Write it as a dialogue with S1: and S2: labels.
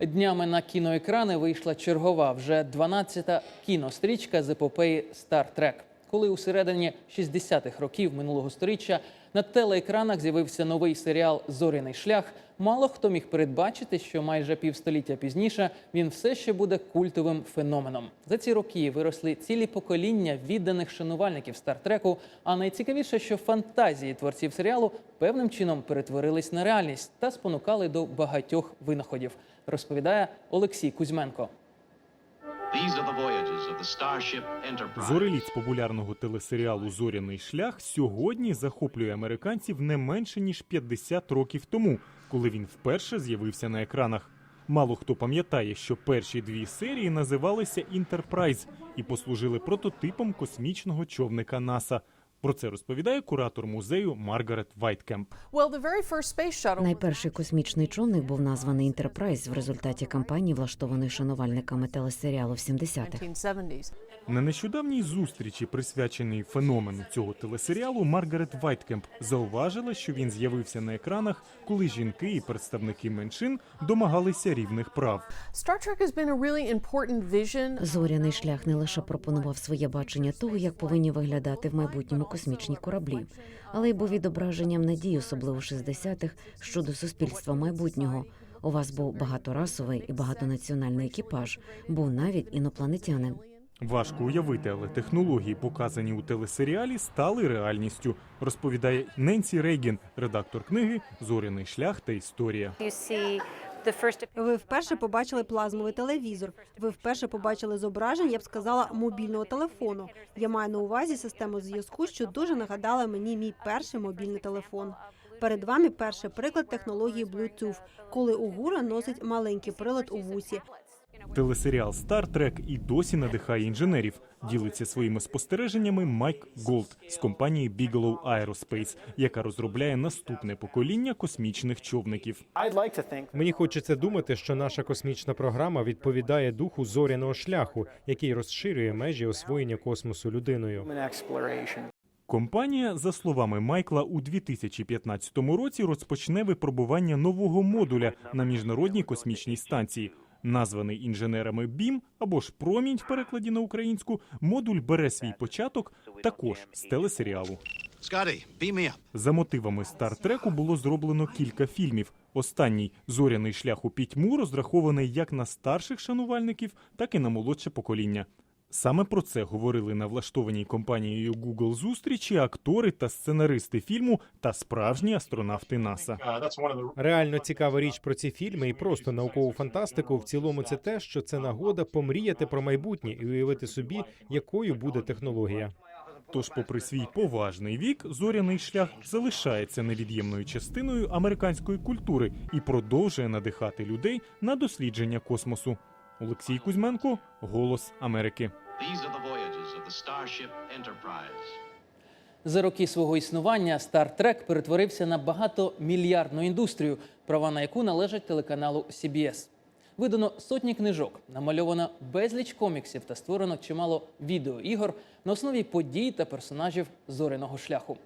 S1: Днями на кіноекрани вийшла чергова вже 12-та кінострічка з епопеї Trek. Коли у середині 60-х років минулого сторіччя на телеекранах з'явився новий серіал Зоряний шлях, мало хто міг передбачити, що майже півстоліття пізніше він все ще буде культовим феноменом. За ці роки виросли цілі покоління відданих шанувальників стартреку. А найцікавіше, що фантазії творців серіалу певним чином перетворились на реальність та спонукали до багатьох винаходів. Розповідає Олексій Кузьменко.
S2: Зореліць популярного телесеріалу Зоряний шлях сьогодні захоплює американців не менше ніж 50 років тому, коли він вперше з'явився на екранах. Мало хто пам'ятає, що перші дві серії називалися Інтерпрайз і послужили прототипом космічного човника НАСА. Про це розповідає куратор музею Маргарет Вайткемп.
S3: Найперший космічний човник був названий Інтерпрайз в результаті кампанії, влаштованої шанувальниками телесеріалу в 70-х.
S2: На нещодавній зустрічі, присвяченій феномену цього телесеріалу, Маргарет Вайткемп зауважила, що він з'явився на екранах, коли жінки і представники меншин домагалися рівних прав.
S3: Зоряний шлях не лише пропонував своє бачення того, як повинні виглядати в майбутньому космічні кораблі, але й був відображенням надій, особливо в 60-х, щодо суспільства майбутнього. У вас був багаторасовий і багатонаціональний екіпаж, був навіть інопланетянин.
S2: Важко уявити, але технології, показані у телесеріалі, стали реальністю, розповідає Ненсі Рейген, редактор книги Зоряний шлях та історія.
S4: Ви вперше побачили плазмовий телевізор. Ви вперше побачили зображення, я б сказала, мобільного телефону. Я маю на увазі систему зв'язку, що дуже нагадала мені мій перший мобільний телефон. Перед вами перший приклад технології Bluetooth, коли угура носить маленький прилад у вусі.
S2: Телесеріал Star Trek і досі надихає інженерів. Ділиться своїми спостереженнями Майк Голд з компанії Bigelow Aerospace, яка розробляє наступне покоління космічних човників.
S5: Мені хочеться думати, що наша космічна програма відповідає духу зоряного шляху, який розширює межі освоєння космосу людиною.
S2: Компанія, за словами Майкла, у 2015 році розпочне випробування нового модуля на міжнародній космічній станції. Названий інженерами БІМ або ж промінь в перекладі на українську, модуль бере свій початок також з телесеріалу. За мотивами стартреку було зроблено кілька фільмів. Останній зоряний шлях у пітьму розрахований як на старших шанувальників, так і на молодше покоління. Саме про це говорили на влаштованій компанією Google зустрічі актори та сценаристи фільму та справжні астронавти НАСА.
S5: Реально цікава річ про ці фільми і просто наукову фантастику. В цілому, це те, що це нагода помріяти про майбутнє і уявити собі, якою буде технологія.
S2: Тож, попри свій поважний вік, зоряний шлях залишається невід'ємною частиною американської культури і продовжує надихати людей на дослідження космосу. Олексій Кузьменко, Голос Америки.
S1: За роки свого існування Star Trek перетворився на багатомільярдну індустрію, права на яку належать телеканалу CBS. Видано сотні книжок, намальовано безліч коміксів та створено чимало відеоігор на основі подій та персонажів зоряного шляху.